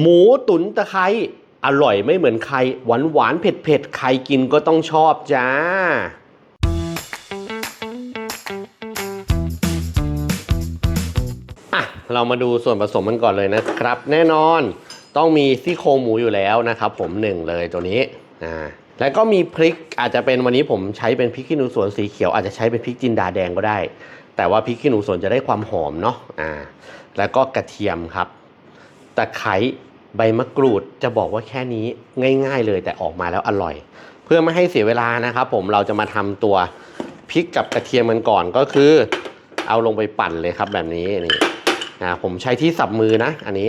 หมูตุ๋นตะไคร้อร่อยไม่เหมือนใคร หวานหวานเผ็ดเผ็ดใครกินก็ต้องชอบจ้าอะเรามาดูส่วนผสมมันก่อนเลยนะครับ แน่นอนต้องมีซี่โครงหมูอยู่แล้วนะครับ ผมหนึ่งเลยตัวนี้อ่าแล้วก็มีพริกอาจจะเป็นวันนี้ผมใช้เป็นพริกขี้หนูสวนสีเขียวอาจจะใช้เป็นพริกจินดาแดงก็ได้ แต่ว่าพริกขี้หนูสวนจะได้ความหอมเนาะอ่าแล้วก็กระเทียมครับตะไคร้ ใบมะกรูดจะบอกว่าแค่นี้ง่าย ๆ เลยแต่ออกมาแล้วอร่อย เพื่อไม่ให้เสียเวลานะครับผมเราจะมาทำตัวพริกกับกระเทียมกันก่อนก็คือ เอาลงไปปั่นเลยครับแบบนี้นี่นะผมใช้ที่สับมือนะ อันนี้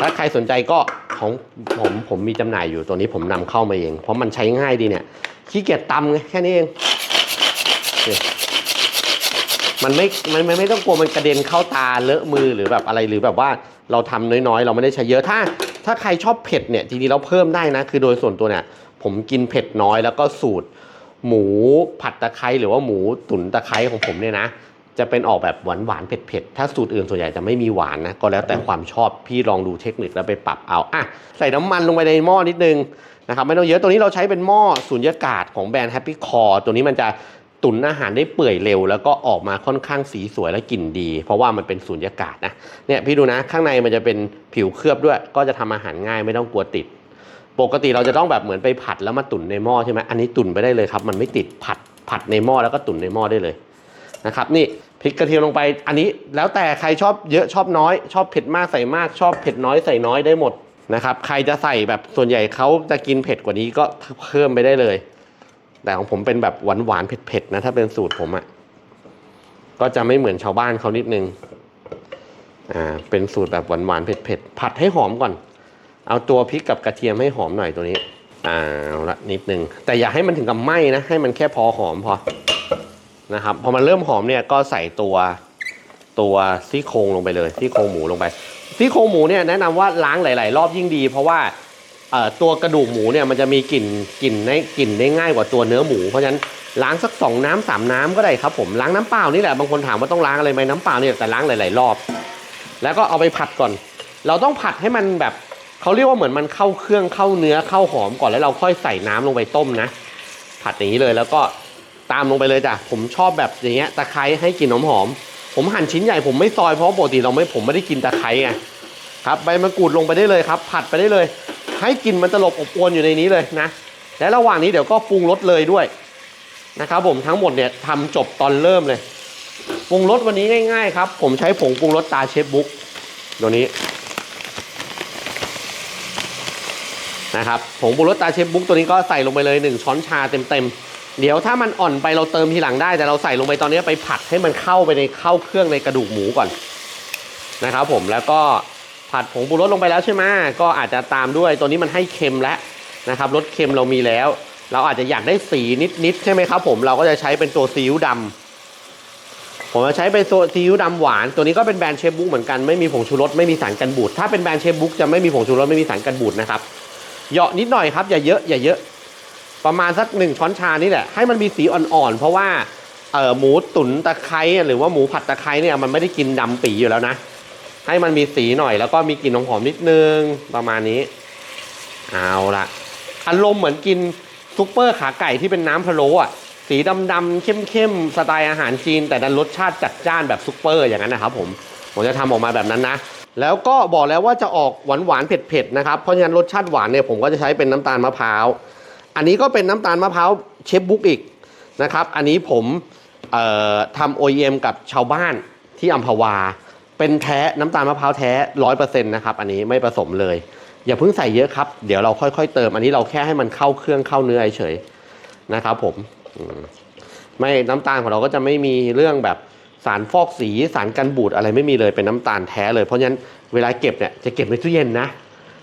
ถ้าใครสนใจก็ของผมผมมีจำหน่ายอยู่ตัวนี้ผมนำเข้ามาเอง เพราะมันใช้ง่ายดีเนี่ยขี้เกียจตำไงแค่นี้เองมันไม่มันมันไม่ต้องกลัวมันกระเด็นเข้าตาเลอะมือหรือแบบอะไรหรือแบบว่าเราทำน้อยๆ เราไม่ได้ใช้เยอะถ้า ถ้าใครชอบเผ็ดเนี่ยจริงๆเราเพิ่มได้นะ คือโดยส่วนตัวเนี่ย ผมกินเผ็ดน้อยแล้วก็สูตร หมูผัดตะไคร้หรือว่าหมูตุ๋นตะไคร้ของผมเนี่ยนะ จะเป็นออกแบบหวานหวานเผ็ดเผ็ดๆถ้าสูตรอื่นส่วนใหญ่จะไม่มีหวานนะก็แล้วแต่ความชอบพี่ลองดูเทคนิคแล้วไปปรับเอาอะใส่น้ำมันลงไปในหม้อนิดนึงนะครับไม่ต้องเยอะตัวนี้เราใช้เป็นหม้อสุญญากาศของแบรนด์ Happy Core ตัวนี้มันจะ ตุ๋นอาหารได้เปื่อยเร็ว แล้วก็ออกมาค่อนข้างสีสวยและกลิ่นดี เพราะว่ามันเป็นสุญญากาศนะเนี่ยพี่ดูนะข้างในมันจะเป็นผิวเคลือบด้วย ก็จะทำอาหารง่ายไม่ต้องกลัวติด ปกติเราจะต้องแบบเหมือนไปผัดแล้วมาตุ๋นในหม้อใช่ไหมอันนี้ตุ๋นไปได้เลยครับมันไม่ติดผัดผัดในหม้อแล้วก็ตุ๋นในหม้อได้เลยนะครับนี่พริกกระเทียมลงไปอันนี้แล้วแต่ใครชอบเยอะชอบน้อย ชอบเผ็ดมากใส่มาก ชอบเผ็ดน้อยใส่น้อยได้หมดนะครับใครจะใส่แบบส่วนใหญ่เขาจะกินเผ็ดกว่านี้ก็เพิ่มไปได้เลย แต่ของผมเป็นแบบหวานหวานเผ็ดๆนะถ้าเป็นสูตรผมอะ่ะก็จะไม่เหมือนชาวบ้านเขานิดนึงอ่าเป็นสูตรแบบหวานหวานเผ็ดๆผัดให้หอมก่อน เอาตัวพริกกับกระเทียมให้หอมหน่อยตัวนี้อ่าละนิดนึงแต่อย่าให้มันถึงกับไหม้นะให้มันแค่พอหอมพอนะครับพอมันเริ่มหอมเนี่ยก็ใส่ตัวตัวซี่โครงลงไปเลยซี่โครงหมูลงไปซี่โครงหมูเนี่ยแนะนำว่าล้างหลาย ๆ รอบยิ่งดี เพราะว่า ตัวกระดูกหมูเนี่ยมันจะมีกลิ่นกลิ่นได้กลิ่นได้ง่ายกว่าตัวเนื้อหมูเพราะฉะนั้นล้างสักสองน้ำสามน้ำก็ได้ครับผมล้างน้ำเปล่านี่แหละบางคนถามว่าต้องล้างอะไรไหมน้ำเปล่าเนี่ยแต่ล้างหลาย ๆ รอบ แล้วก็เอาไปผัดก่อน เราต้องผัดให้มันแบบเขาเรียกว่าเหมือนมันเข้าเครื่องเข้าเนื้อเข้าหอมก่อนแล้วเราค่อยใส่น้ำลงไปต้มนะ ผัดอย่างนี้เลยแล้วก็ตามลงไปเลยจ้ะผมชอบแบบอย่างเงี้ยตะไคร้ให้กลิ่นหอมหอมผมหั่นชิ้นใหญ่ผมไม่ซอยเพราะปกติเราไม่ผมไม่ได้กินตะไคร้ไงครับใบมะกรูดลงไปได้เลยครับ ผัดไปได้เลย ให้กลิ่นมันตลบอบอวนอยู่ในนี้เลยนะ และระหว่างนี้เดี๋ยวก็ปรุงรสเลยด้วยนะครับผมทั้งหมดเนี่ยทำจบตอนเริ่มเลยปรุงรสวันนี้ง่าย ๆ ครับ ผมใช้ผงปรุงรสตาเชฟบุ๊กตัวนี้นะครับผงปรุงรสตาเชฟบุ๊กตัวนี้ก็ใส่ลงไปเลย 1 ช้อนชาเต็มๆเดี๋ยวถ้ามันอ่อนไปเราเติมทีหลังได้ แต่เราใส่ลงไปตอนนี้ไปผัดให้มันเข้าไปในเข้าเครื่องในกระดูกหมูก่อนนะครับผมแล้วก็ ผัดผงปรุงรสลงไปแล้วใช่ไหมก็อาจจะตามด้วยตัวนี้มันให้เค็มแล้วนะครับรสเค็มเรามีแล้ว เราอาจจะอยากได้สีนิดๆใช่ไหมครับ ผมเราก็จะใช้เป็นตัวซีอิ๊วดำผมจะใช้เป็นโซซีอิ๊วดำหวาน ตัวนี้ก็เป็นแบรนด์เชฟบุ๊กเหมือนกันไม่มีผงชูรสไม่มีสารกันบูดถ้าเป็นแบรนด์เชฟบุ๊กจะไม่มีผงชูรสไม่มีสารกันบูดนะครับเหยาะนิดหน่อยครับอย่าเยอะอย่าเยอะ ประมาณสักหนึ่งช้อนชานี่แหละให้มันมีสีอ่อนๆเพราะว่าเอ่อหมูตุ๋นตะไคร้หรือว่าหมูผัดตะไคร้เนี่ยมันไม่ได้กินดำปีอยู่แล้วนะ ให้มันมีสีหน่อย แล้วก็มีกลิ่นหอมๆนิดนึงประมาณนี้ เอาละอารมณ์เหมือนกินซุปเปอร์ขาไก่ที่เป็นน้ำพะโล้อะสีดำๆเข้มๆสไตล์อาหารจีน แต่ดันรสชาติจัดจ้านแบบซุปเปอร์อย่างนั้นนะครับผมผมจะทำออกมาแบบนั้นนะแล้วก็บอกแล้วว่าจะออกหวานหวานๆเผ็ดๆนะครับ เพราะฉะนั้นรสชาติหวานเนี่ยผมก็จะใช้เป็นน้ำตาลมะพร้าว อันนี้ก็เป็นน้ำตาลมะพร้าวเชฟบุ๊กอีกนะครับ อันนี้ผมเอ่อทำ OEM กับชาวบ้านที่อัมพวา เป็นแท้น้ำตาลมะพร้าวแท้ร้อยเปอร์เซ็นต์นะครับอันนี้ไม่ผสมเลย อย่าเพิ่งใส่เยอะครับ เดี๋ยวเราค่อยๆเติม อันนี้เราแค่ให้มันเข้าเครื่องเข้าเนื้อเฉยนะครับ ผมไม่น้ำตาลของเราก็จะไม่มีเรื่องแบบสารฟอกสีสารกันบูดอะไรไม่มีเลยเป็นน้ำตาลแท้เลยเพราะฉะนั้นเวลาเก็บเนี่ยจะเก็บในตู้เย็นนะ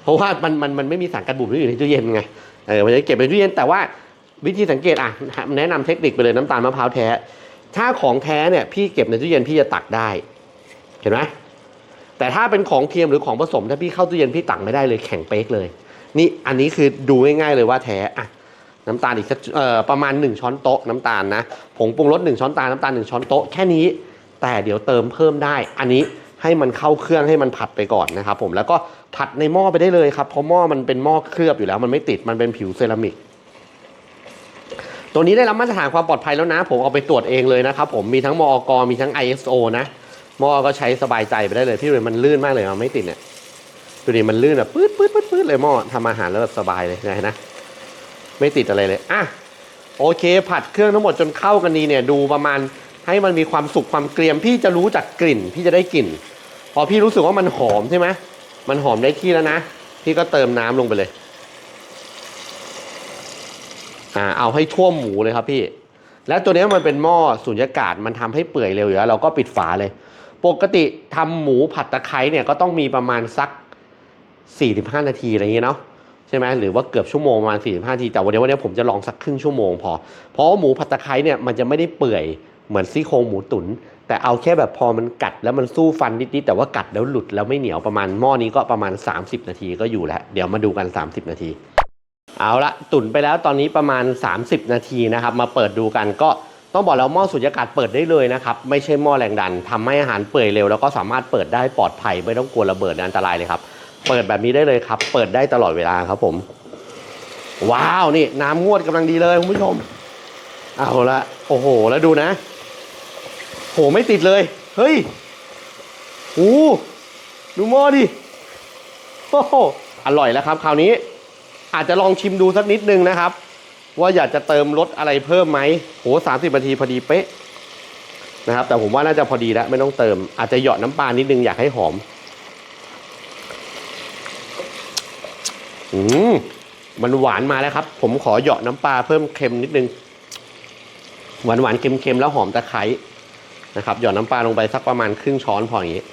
เพราะว่ามันมันมันไม่มีสารกันบูดที่อยู่ในตู้เย็นไงเออมันจะเก็บในตู้เย็นแต่ว่าวิธีสังเกตอะแนะนำเทคนิคไปเลยน้ำตาลมะพร้าวแท้ ถ้าของแท้เนี่ยพี่เก็บในตู้เย็นพี่จะตักได้ เห็นไหมแต่ถ้าเป็นของเทียมหรือของผสมถ้าพี่เข้าตู้เย็นพี่ตักไม่ได้เลยแข็งเป๊กเลย นี่อันนี้คือดูง่ายๆเลยว่าแท้อะน้ำตาลอีกออประมาณ 1 ช้อนโต๊ะน้ำตาลนะผงปรุงรส1ช้อนตาลน้ำตาล1ช้อนโต๊ะแค่นี้ แต่เดี๋ยวเติมเพิ่มได้ อันนี้ให้มันเข้าเครื่องให้มันผัดไปก่อนนะครับผมแล้วก็ผัดในหม้อไปได้เลยครับเพราะหม้อมันเป็นหม้อเคลือบอยู่แล้ว มันไม่ติดมันเป็นผิวเซรามิกตัวนี้ได้รับมาตรฐานความปลอดภัยแล้วนะ ผมเอาไปตรวจเองเลยนะครับผมมีทั้งมอกมีทั้ง ISO นะ หม้อก็ใช้สบายใจไปได้เลยพี่เลยมันลื่นมากเลยมันไม่ติดเนี่ยดูดิมันลื่นแบบปื๊ดปื๊ดปื๊ดปื๊ดเลยหม้อทำอาหารแล้วแบบสบายเลยไงนะไม่ติดอะไรเลยอะโอเค ผัดเครื่องทั้งหมดจนเข้ากันดีเนี่ยดูประมาณให้มันมีความสุกความเกรียมพี่จะรู้จากกลิ่น พี่จะได้กลิ่น พอพี่รู้สึกว่ามันหอมใช่ไหมมันหอมได้ที่แล้วนะพี่ก็เติมน้ำลงไปเลยอ่าเอาให้ท่วมหมูเลยครับพี่ และตัวนี้มันเป็นหม้อสุญญากาศมันทำให้เปื่อยเร็วอยู่แล้วเราก็ปิดฝาเลย ปกติทำหมูผัดตะไคร้เนี่ยก็ต้องมีประมาณสัก 45 นาทีอะไรอย่างเงี้ยเนาะใช่ไหมหรือว่าเกือบชั่วโมงประมาณ 45นาทีแต่วันนี้วันนี้ผมจะลองสักครึ่งชั่วโมงพอ เพราะว่าหมูผัดตะไคร้เนี่ยมันจะไม่ได้เปื่อยเหมือนซี่โครงหมูตุ๋นแต่เอาแค่แบบพอมันกัดแล้วมันสู้ฟันนิดๆแต่ว่ากัดแล้วหลุดแล้วไม่เหนียวประมาณหม้อนี้ก็ประมาณ 30 นาทีก็อยู่แล้วเดี๋ยวมาดูกัน 30 นาที เอาละตุ๋นไปแล้วตอนนี้ประมาณ 30 นาทีนะครับ มาเปิดดูกันก็ ต้องบอกแล้วหม้อสุญญากาศเปิดได้เลยนะครับ ไม่ใช่หม้อแรงดันทำให้อาหารเปื่อยเร็วแล้วก็สามารถเปิดได้ปลอดภัยไม่ต้องกลัวระเบิดอันตรายเลยครับ เปิดแบบนี้ได้เลยครับ เปิดได้ตลอดเวลาครับผม ว้าวนี่น้ำงวดกำลังดีเลยคุณผู้ชม เอาละโอ้โห แล้วดูนะ โหไม่ติดเลย เฮ้ยโอ้ดูหม้อดิโอ้อร่อยแล้วครับ คราวนี้ อาจจะลองชิมดูสักนิดนึงนะครับ ว่าอยากจะเติมรสอะไรเพิ่มไหมโหสามสิบนาทีพอดีเป๊ะนะครับ แต่ผมว่าน่าจะพอดีแล้วไม่ต้องเติม อาจจะหยาะน้ำปลานิดนึงอยากให้หอม อืมมันหวานมาแล้วครับ ผมขอหยาะน้ำปลาเพิ่มเค็มนิดนึง หวานหวานๆเค็มๆแล้วหอมตะไคร้นะครับ หยาะน้ำปลาลงไปสักประมาณครึ่งช้อนพออย่างนี้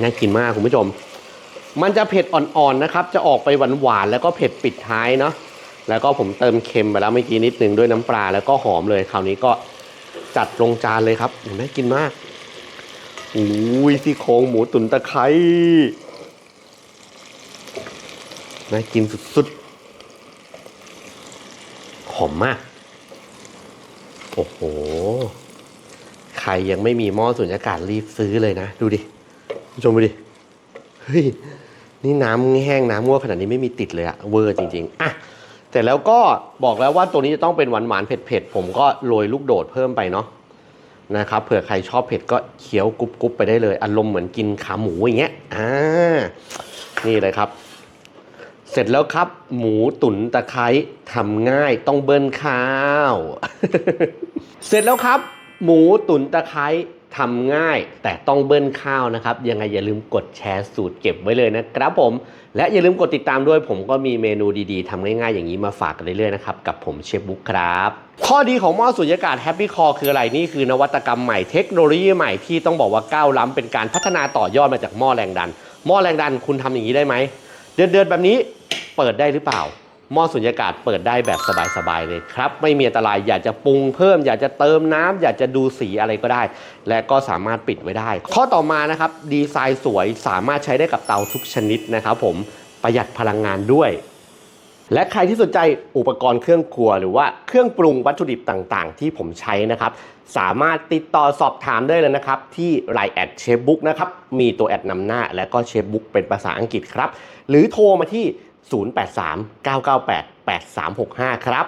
น่ากินมากคุณผู้ชม มันจะเผ็ดอ่อนๆนะครับ จะออกไปหวานๆแล้วก็เผ็ดปิดท้ายเนาะแล้วก็ผมเติมเค็มไปแล้วเมื่อกี้นิดนึงด้วยน้ำปลาแล้วก็หอมเลยคราวนี้ก็จัดลงจานเลยครับเห็นไหมกินมากอุ้ยซี่โครงหมูตุ๋นตะไคร้น่ากินสุดๆหอมมาก โอ้โห ใครยังไม่มีหม้อสุญญากาศรีบซื้อเลยนะ ดูดิ ชมดูดิ เฮ้ย นี่น้ำแห้งน้ำง่วขนาดนี้ไม่มีติดเลยอะเวอร์จริง ๆ อะแต่แล้วก็บอกแล้วว่าตัวนี้จะต้องเป็นหวานหวานเผ็ดเผ็ดๆผมก็โรยลูกโดดเพิ่มไปเนาะนะครับเผื่อใครชอบเผ็ดก็เคี้ยวกรุบๆไปได้เลย อารมณ์เหมือนกินขาหมูอย่างเงี้ยอ่านี่เลยครับ เสร็จแล้วครับ หมูตุ๋นตะไคร้ทำง่ายต้องเบิ้ลข้าว เสร็จแล้วครับ หมูตุ๋นตะไคร้ ทำง่ายแต่ต้องเบิ้ลข้าวนะครับ ยังไงอย่าลืมกดแชร์สูตรเก็บไว้เลยนะครับผม และอย่าลืมกดติดตามด้วย ผมก็มีเมนูดีๆทำง่ายๆ อย่างนี้มาฝากกันเรื่อยๆนะครับ กับผมเชฟบุ๊กครับ ข้อดีของหม้อสุญญากาศแฮปปี้คอคืออะไรนี่คือนวัตกรรมใหม่เทคโนโลยีใหม่ที่ต้องบอกว่าก้าวล้ำเป็นการพัฒนาต่อยอดมาจากหม้อแรงดัน หม้อแรงดันคุณทำอย่างนี้ได้ไหมเดือดๆแบบนี้เปิดได้หรือเปล่า หม้อสุญญากาศเปิดได้แบบสบายๆเลยครับ ไม่มีอันตรายอยากจะปรุงเพิ่ม อยากจะเติมน้ำอยากจะดูสีอะไรก็ได้ และก็สามารถปิดไว้ได้ ข้อต่อมานะครับดีไซน์สวยสามารถใช้ได้กับเตาทุกชนิดนะครับผมประหยัดพลังงานด้วยและใครที่สนใจอุปกรณ์เครื่องครัวหรือว่าเครื่องปรุงวัตถุดิบต่างๆ ที่ผมใช้นะครับ สามารถติดต่อสอบถามได้เลยนะครับ ที่ไลน์แอดเชฟบุ๊กนะครับ มีตัวแอดนำหน้า และก็เชฟบุ๊กเป็นภาษาอังกฤษครับ หรือโทรมาที่ 0839988365 ครับ